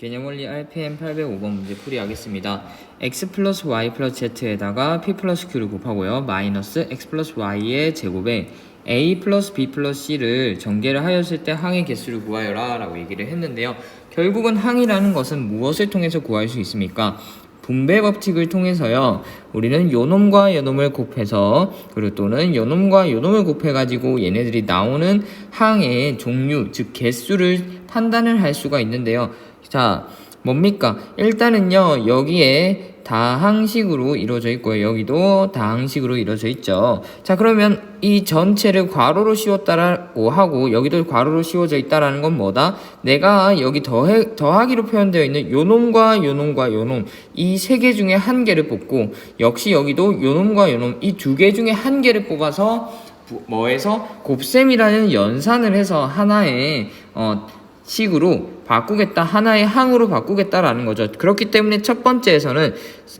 개념원리 RPM 805번 문제 풀이하겠습니다. x 플러스 y 플러스 z에다가 p 플러스 q를 곱하고요. 마이너스 x 플러스 y의 제곱에 a 플러스 b 플러스 c를 전개를 하였을 때 항의 개수를 구하여라 라고 얘기를 했는데요. 결국은 항이라는 것은 무엇을 통해서 구할 수 있습니까? 분배 법칙을 통해서요. 우리는 요놈과 요놈을 곱해서 그리고 또는 요놈과 요놈을 곱해 가지고 얘네들이 나오는 항의 종류 즉 개수를 판단을 할 수가 있는데요. 자, 뭡니까? 일단은요. 여기에 다항식으로 이루어져 있고요. 여기도 다항식으로 이루어져 있죠. 자, 그러면 이 전체를 괄호로 씌웠다라고 하고 여기도 괄호로 씌워져 있다라는 건 뭐다? 내가 여기 더해, 더하기로 표현되어 있는 요놈과 요놈과 요놈 이 세 개 중에 한 개를 뽑고 역시 여기도 요놈과 요놈 이 두 개 중에 한 개를 뽑아서 부- 뭐해서 곱셈이라는 연산을 해서 하나의 어, 식으로 바꾸겠다 하나의 항으로 바꾸겠다라는 거죠. 그렇기 때문에 첫 번째에서는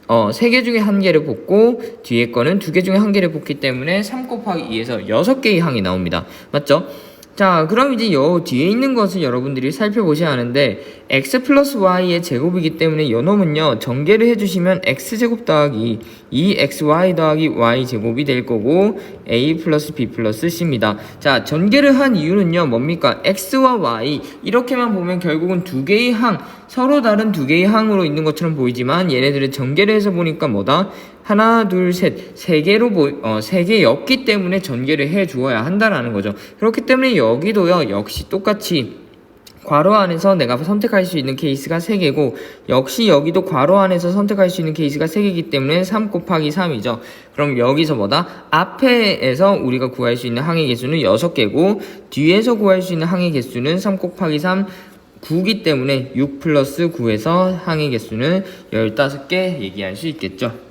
어, 세개 중에 한 개를 뽑고 뒤에 거는 두 개 중에 한 개를 뽑기 때문에 3 곱하기 2에서 여섯 개의 항이 나옵니다. 맞죠? 자, 그럼 이제 요 뒤에 있는 것을 여러분들이 살펴보셔야 하는데 x 플러스 y의 제곱이기 때문에 요 놈은요 전개를 해주시면 x 제곱 더하기 2xy 더하기 y 제곱이 될 거고 a 플러스 b 플러스 c입니다. 자, 전개를 한 이유는요 뭡니까? x와 y 이렇게만 보면 결국은 두 개의 항 서로 다른 두 개의 항으로 있는 것처럼 보이지만 얘네들을 전개를 해서 보니까 뭐다? 하나, 둘, 셋, 세 개로 보, 어, 세 개였기 때문에 전개를 해 주어야 한다라는 거죠. 그렇기 때문에 여기도요, 역시 똑같이 괄호 안에서 내가 선택할 수 있는 케이스가 3개고 역시 여기도 괄호 안에서 선택할 수 있는 케이스가 3개이기 때문에 3 곱하기 3이죠. 그럼 여기서 뭐다? 앞에에서 우리가 구할 수 있는 항의 개수는 6개고 뒤에서 구할 수 있는 항의 개수는 3 곱하기 3 9기 때문에 6 플러스 9에서 항의 개수는 15개 얘기할 수 있겠죠.